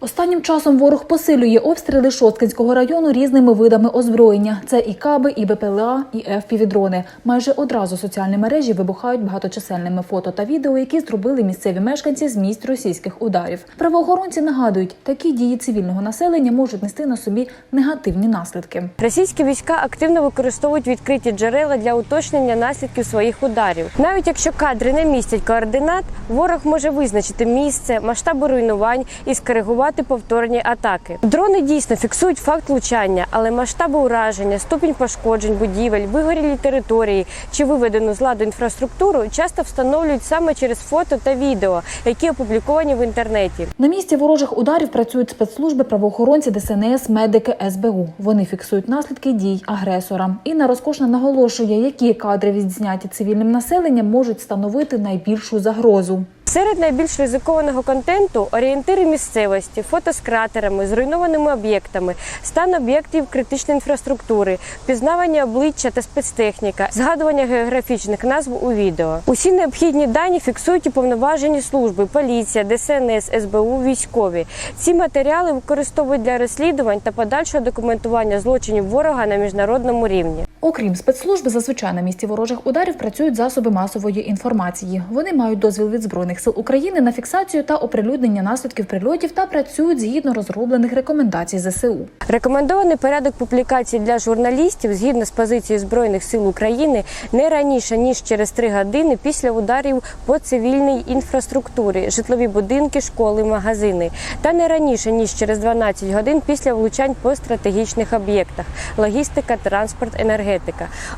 Останнім часом ворог посилює обстріли Шосткинського району різними видами озброєння. Це і каби, і БПЛА, і ФПВ-дрони. Майже одразу соціальні мережі вибухають багаточисельними фото та відео, які зробили місцеві мешканці з місць російських ударів. Правоохоронці нагадують, такі дії цивільного населення можуть нести на собі негативні наслідки. Російські війська активно використовують відкриті джерела для уточнення наслідків своїх ударів. Навіть якщо кадри не містять координат, ворог може визначити місце, масштаби руйнувань і скоригувати повторні атаки. Дрони дійсно фіксують факт влучання, але масштаби ураження, ступінь пошкоджень будівель, вигорілі території чи виведену з ладу інфраструктуру часто встановлюють саме через фото та відео, які опубліковані в інтернеті. На місці ворожих ударів працюють спецслужби, правоохоронці, ДСНС, медики, СБУ. Вони фіксують наслідки дій агресора. Інна розкошна наголошує, які кадри відзняті цивільним населенням можуть становити найбільшу загрозу. Серед найбільш ризикованого контенту орієнтири місцевості, фото з кратерами, зруйнованими об'єктами, стан об'єктів критичної інфраструктури, впізнавання обличчя та спецтехніка, згадування географічних назв у відео. Усі необхідні дані фіксують уповноважені служби, поліція, ДСНС, СБУ, військові. Ці матеріали використовують для розслідувань та подальшого документування злочинів ворога на міжнародному рівні. Окрім спецслужб, зазвичай на місці ворожих ударів працюють засоби масової інформації. Вони мають дозвіл від збройних сил України на фіксацію та оприлюднення наслідків прильотів та працюють згідно розроблених рекомендацій ЗСУ. Рекомендований порядок публікацій для журналістів згідно з позицією Збройних сил України не раніше ніж через три години після ударів по цивільній інфраструктурі, житлові будинки, школи, магазини, та не раніше ніж через 12 годин після влучань по стратегічних об'єктах, логістика, транспорт, енергетика.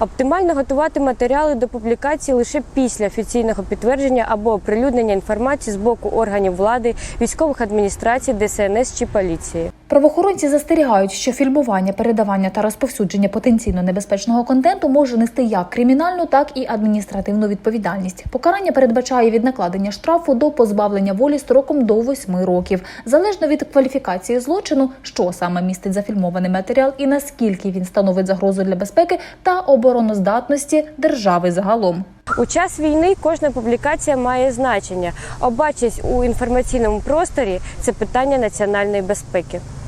Оптимально готувати матеріали до публікації лише після офіційного підтвердження або оприлюднення інформації з боку органів влади, військових адміністрацій, ДСНС чи поліції. Правоохоронці застерігають, що фільмування, передавання та розповсюдження потенційно небезпечного контенту може нести як кримінальну, так і адміністративну відповідальність. Покарання передбачає від накладення штрафу до позбавлення волі строком до 8 років, залежно від кваліфікації злочину, що саме містить зафільмований матеріал і наскільки він становить загрозу для безпеки та обороноздатності держави загалом. У час війни кожна публікація має значення. Обачись у інформаційному просторі це питання національної безпеки.